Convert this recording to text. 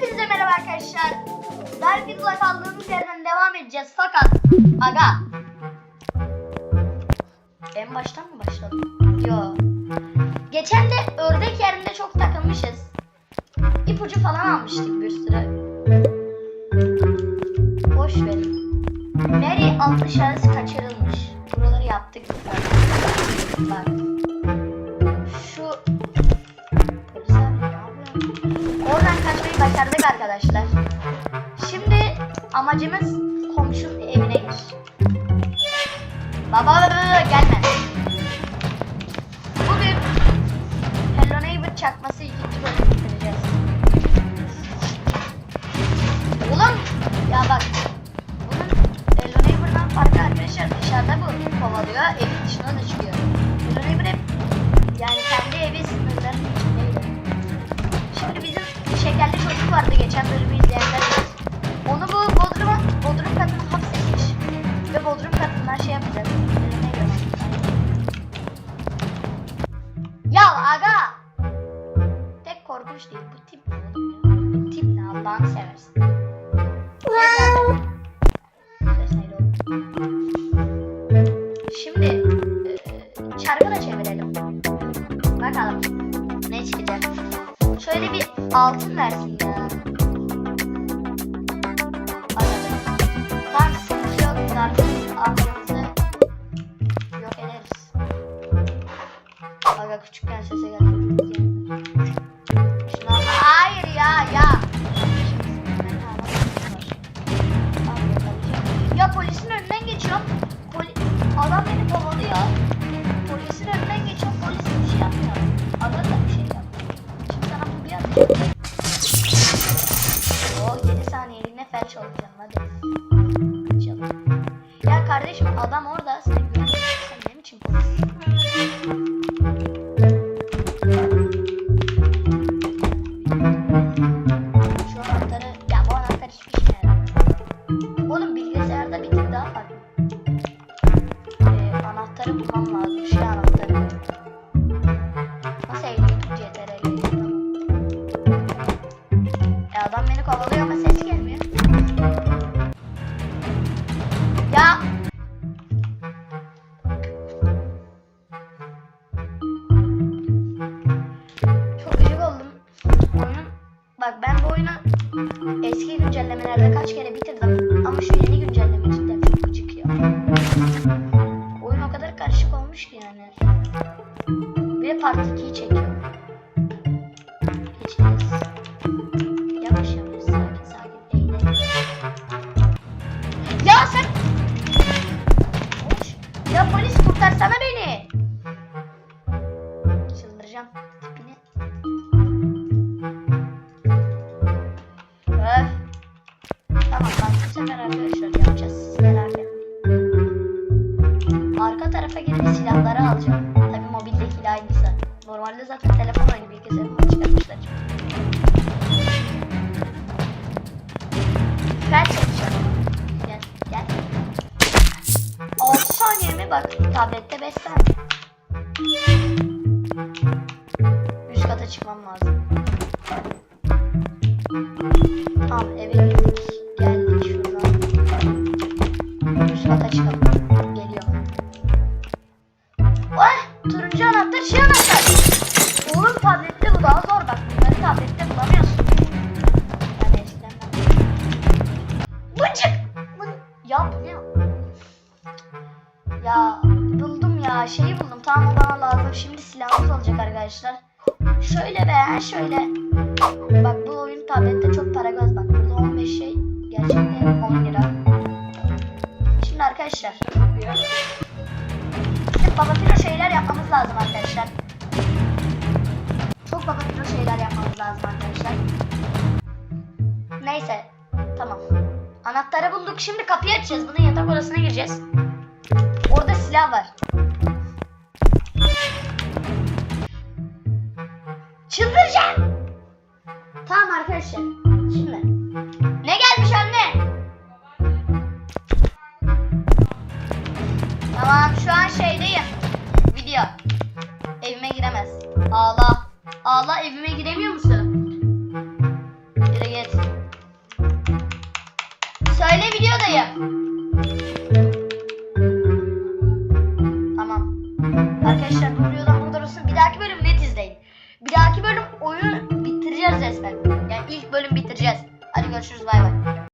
Hepinize merhaba arkadaşlar. Darfield'la kaldığımız yerden devam edeceğiz fakat aga en baştan mı başladım? Yo. Geçen de ördek yerinde çok takılmışız. İpucu falan almıştık bir sürü. Boş verin. Mary alt dışarısı kaçırılmış. Buraları yaptık. Bak. Oradan kaçmayı başardık arkadaşlar. Şimdi amacımız komşunun evine gir. Baba gelme. Bugün Hello Neighbor çakması ikinci bölümü bitireceğiz. Oğlum ya bak bunun Hello Neighbor'dan farkı arkadaşlar dışarıda bu kovalıyor şekerli çocuk vardı geçen bölümü izleyenler. Onu bu Bodrum'a, Bodrum katına hapsetmiş. Ve Bodrum katından şey yapacağız. Göre. Ya aga! Altın versin ya. Tamam sıkıntı yok. Zaten yok ederiz. Aga küçükken sese geldi. Olacağım hadi. Kaçalım. Ya kardeşim adam orada. Sen görmüyorsun. Sen ne biçim polis? Şu anahtarı, ya anahtar hiçbir. Oğlum bilgisayarda bir tık daha farklı. Ee, anahtarı bulmam lazım. Şu anahtarı. Nasıl eğliyorduk CTRL? Ya adam beni kovalıyor ama ses güncellemelerde kaç kere bitirdim ama şu yeni güncelleme cidden çok gıcık. Oyun o kadar karışık olmuş ki yani. Bir de Part 2'yi çekiyor. Hiç. Tablette 5 saniye. Üst kata çıkmam lazım. Tamam eve girdik. Geldik şuradan. Üst kata çıkalım. Ya şeyi buldum. Tamam o bana lazım. Şimdi silahımız olacak arkadaşlar. Şöyle be şöyle. Bak bu oyun tablette çok para göz bak. Burada 15 şey gerçekten 10 lira. Şimdi arkadaşlar. Bizim babafilo şeyler yapmamız lazım arkadaşlar. Çok babafilo şeyler yapmamız lazım arkadaşlar. Neyse. Tamam. Anahtarı bulduk. Şimdi kapıyı açacağız. Bunun yatak odasına gireceğiz. Orada silah var. Çıldıracağım. Tamam arkadaşlar. Şimdi. Ne gelmiş anne? Tamam şu an şeydeyim. Video. Evime giremez. Ağla. Ağla evime giremiyor musun? Yürü git. videodayım. Tamam. Arkadaşlar bu videodan bu olsun. Bir dahaki bölüm resmen. Yani ilk bölüm bitireceğiz. Hadi görüşürüz bay bay.